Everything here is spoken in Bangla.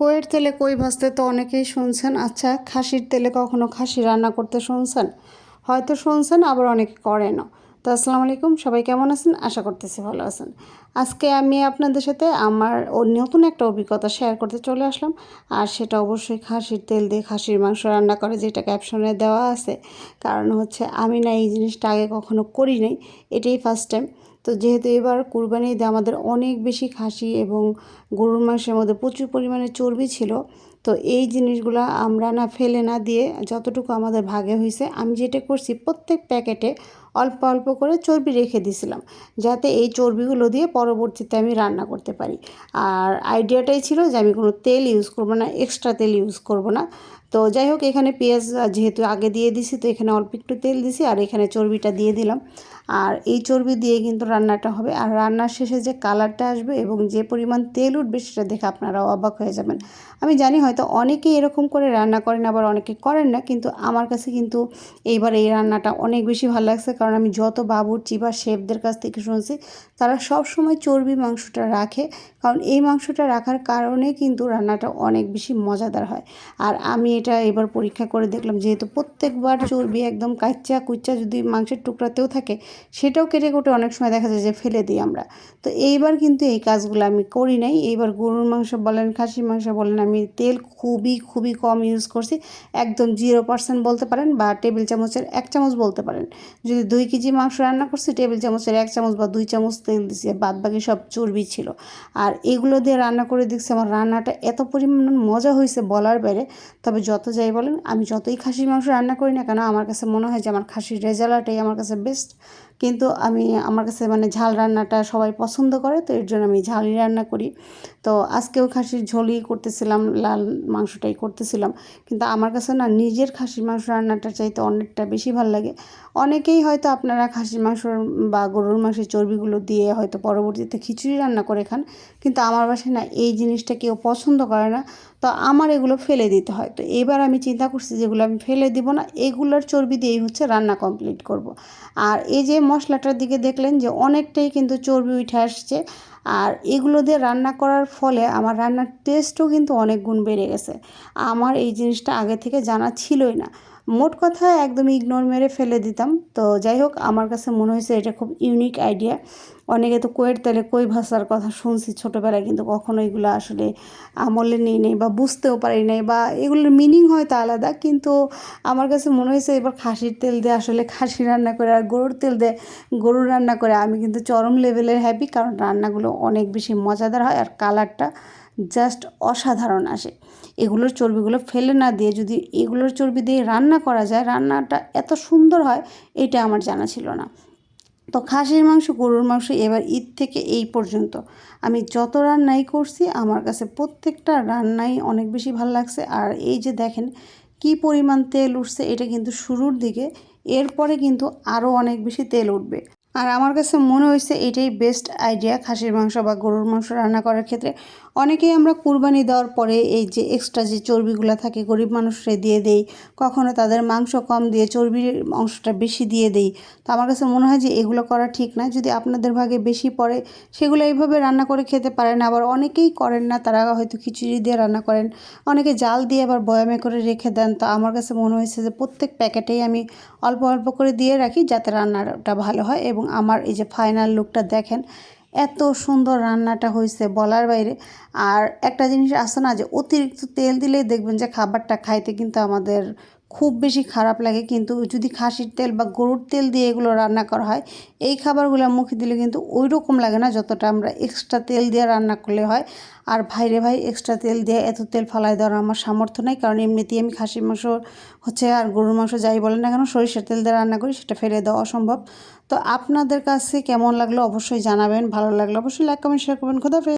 কইয়ের তেলে কই ভাজতে তো অনেকেই শুনছেন। আচ্ছা খাসির তেলে কখনো খাসি রান্না করতে শুনছেন? হয়তো শুনছেন, আবার অনেকে করেনও। তো আসসালামু আলাইকুম, সবাই কেমন আছেন? আশা করতেছি ভালো আছেন। আজকে আমি আপনাদের সাথে আমার নতুন একটা অভিজ্ঞতা শেয়ার করতে চলে আসলাম। আর সেটা অবশ্যই খাসির তেল দিয়ে খাসির মাংস রান্না করে, যেটা ক্যাপশনে দেওয়া আছে। কারণ হচ্ছে, আমি না এই জিনিসটা আগে কখনো করি নাই। এটাই ফার্স্ট টাইম তো যেহেতু এবার কুরবানি ঈদে আমাদের অনেক বেশি খাসি এবং গরুর মাংসের মধ্যে প্রচুর পরিমাণে চর্বি ছিল, তো এই জিনিসগুলো আমরা না ফেলে না দিয়ে যতটুকু আমাদের ভাগে হয়েছে আমি যেটা করছি প্রত্যেক প্যাকেটে অল্প অল্প করে চর্বি রেখে দিছিলাম, যাতে এই চর্বিগুলো দিয়ে পরবর্তীতে আমি রান্না করতে পারি। আর আইডিয়াটাই ছিল যে আমি কোনো তেল ইউজ করব না এক্সট্রা তেল ইউজ করব না। তো যাই হোক এখানে পেঁয়াজ যেহেতু আগে দিয়ে দিছি, তো এখানে অল্প একটু তেল দিছি, আর এখানে চর্বিটা দিয়ে দিলাম। আর এই চর্বি দিয়ে কিন্তু রান্নাটা হবে। আর রান্নার শেষে যে কালারটা আসবে এবং যে পরিমাণ তেল উঠবে, সেটা দেখে আপনারা অবাক হয়ে যাবেন। আমি জানি হয়তো অনেকেই এরকম করে রান্না করেন, আবার অনেকে করেন না, কিন্তু আমার কাছে কিন্তু এইবার এই রান্নাটা অনেক বেশি ভালো লাগছে। কারণ আমি যত বাবুর্চি বা শেফদের কাছ থেকে শুনছি, তারা সব সময় চর্বি মাংসটা রাখে। কারণ এই মাংসটা রাখার কারণে কিন্তু রান্নাটা অনেক বেশি মজাদার হয়। আর আমি এবার পরীক্ষা করে দেখলাম, যেহেতু প্রত্যেকবার চর্বি একদম কাচ্চা কুচ্চা যদি মাংসের টুকরাতেও থাকে, সেটাও কেটে কুটে অনেক সময় দেখা যায় যে ফেলে দিই আমরা। তো এইবার কিন্তু এই কাজগুলো আমি করি নাই। এইবার গরুর মাংস বলেন, খাসির মাংস বলেন, আমি তেল খুবই খুবই কম ইউজ করছি। একদম জিরো পার্সেন্ট বলতে পারেন বা টেবিল চামচের এক চামচ বলতে পারেন। যদি দুই কেজি মাংস রান্না করছি টেবিল চামচের এক চামচ বা দুই চামচ তেল দিছি বাদ বাকি সব চর্বি ছিল। আর এগুলো দিয়ে রান্না করে দেখছি, আমার রান্নাটা এত পরিমাণ মজা হয়েছে বলার বাইরে। তবে যত যাই বলেন, আমি যতই খাসির মাংস রান্না করি না কেন, আমার কাছে মনে হয় যে আমার খাসির রেজালাটাই আমার কাছে বেস্ট কিন্তু আমি আমার কাছে মানে ঝাল রান্নাটা সবাই পছন্দ করে, তো এর জন্য আমি ঝালই রান্না করি। তো আজকেও খাসির ঝোলই করতেছিলাম, লাল মাংসটাই করতেছিলাম। কিন্তু আমার কাছে না নিজের খাসির মাংস রান্নাটা চাইতে অনেকটা বেশি ভালো লাগে। অনেকেই হয়তো আপনারা খাসির মাংস বা গরুর মাংসের চর্বিগুলো দিয়ে হয়তো পরবর্তীতে খিচুড়ি রান্না করে খান, কিন্তু আমার বাসায় না এই জিনিসটা কেউ পছন্দ করে না। তো আমার এগুলো ফেলে দিতে হয়। তো এবার আমি চিন্তা করছি যেগুলো আমি ফেলে দিব না, এগুলোর চর্বি দিয়েই হচ্ছে রান্না কমপ্লিট করব। আর এই যে মশলাটার দিকে দেখলেন যে অনেকটাই কিন্তু চর্বি উঠে আসছে। আর এগুলো দিয়ে রান্না করার ফলে আমার রান্নার টেস্টও কিন্তু অনেক গুণ বেড়ে গেছে। আমার এই জিনিসটা আগে থেকে জানা ছিলই না। মোট কথা একদম ইগনোর মেরে ফেলে দিতাম। তো যাই হোক, আমার কাছে মনে হয়েছে এটা খুব ইউনিক আইডিয়া অনেকে তো কয়ের তেলে কই ভাষার কথা শুনছি? ছোটোবেলায় কিন্তু কখনো এগুলো আসলে আমলে নেই নেই বা বুঝতেও পারি নাই বা এগুলোর মিনিং হয়তো আলাদা, কিন্তু আমার কাছে মনে হয়েছে এবার খাসির তেল দিয়ে আসলে খাসি রান্না করে আর গরুর তেল দিয়ে গরুর রান্না করে, আমি কিন্তু চরম লেভেলের হ্যাপি কারণ রান্নাগুলো অনেক বেশি মজাদার হয় আর কালারটা জাস্ট অসাধারণ আসে। এগুলোর চর্বিগুলো ফেলে না দিয়ে যদি এগুলোর চর্বি দিয়ে রান্না করা যায়, রান্নাটা এত সুন্দর হয়, এটা আমার জানা ছিল না। তো খাসির মাংস, গরুর মাংস এবার ঈদ থেকে এই পর্যন্ত। আমি যত রান্নাই করছি, আমার কাছে প্রত্যেকটা রান্নাই অনেক বেশি ভালো লাগছে। আর এই যে দেখেন কি পরিমাণ তেল উঠছে, এটা কিন্তু শুরুর দিকে, এরপরে কিন্তু আরও অনেক বেশি তেল উঠবে। আর আমার কাছে মনে হয়েছে এটাই বেস্ট আইডিয়া খাসির মাংস বা গরুর মাংস রান্না করার ক্ষেত্রে। অনেকেই আমরা কুরবানি দেওয়ার পরে এই যে এক্সট্রা যে চর্বিগুলো থাকে, গরিব মানুষরে দিয়ে দেই, কখনো তাদের মাংস কম দিয়ে চর্বির অংশটা বেশি দিয়ে দেই। তো আমার কাছে মনে হয় যে এগুলো করা ঠিক না। যদি আপনাদের ভাগে বেশি পড়ে, সেগুলো এইভাবে রান্না করে খেতে পারেন। আবার অনেকেই করেন না, তারা হয়তো খিচুড়ি দিয়ে রান্না করেন। অনেকে জাল দিয়ে আবার বয়ামে করে রেখে দেন। তো আমার কাছে মনে হয়েছে যে প্রত্যেক প্যাকেটেই আমি অল্প অল্প করে দিয়ে রাখি যাতে রান্নাটা ভালো হয়। এবং আমার এই যে ফাইনাল লুকটা দেখেন এত সুন্দর রান্নাটা হয়েছে বলার বাইরে। আর একটা জিনিস আছে না যে, অতিরিক্ত তেল দিলেই দেখবেন যে খাবারটা খাইতে কিন্তু আমাদের খুব বেশি খারাপ লাগে কিন্তু যদি খাসির তেল বা গরুর তেল দিয়ে এগুলো রান্না করা হয়, এই খাবারগুলো মুখে দিলে কিন্তু ওই রকম লাগে না যতটা আমরা এক্সট্রা তেল দিয়ে রান্না করলে হয়। আর ভাইরে ভাই এক্সট্রা তেল দিয়ে এত তেল ফালাই দেওয়ার আমার সামর্থ্য নেই, কারণ এমনিতেই আমি খাসির মাংস হচ্ছে আর গরুর মাংস যাই বলেন না কেন, সরিষার তেল দিয়ে রান্না করি, সেটা ফেলে দেওয়া অসম্ভব। তো আপনাদের কাছে কেমন লাগল অবশ্যই জানাবেন, ভালো লাগল অবশ্যই লাইক কমেন্ট শেয়ার করবেন। খোদাফেজ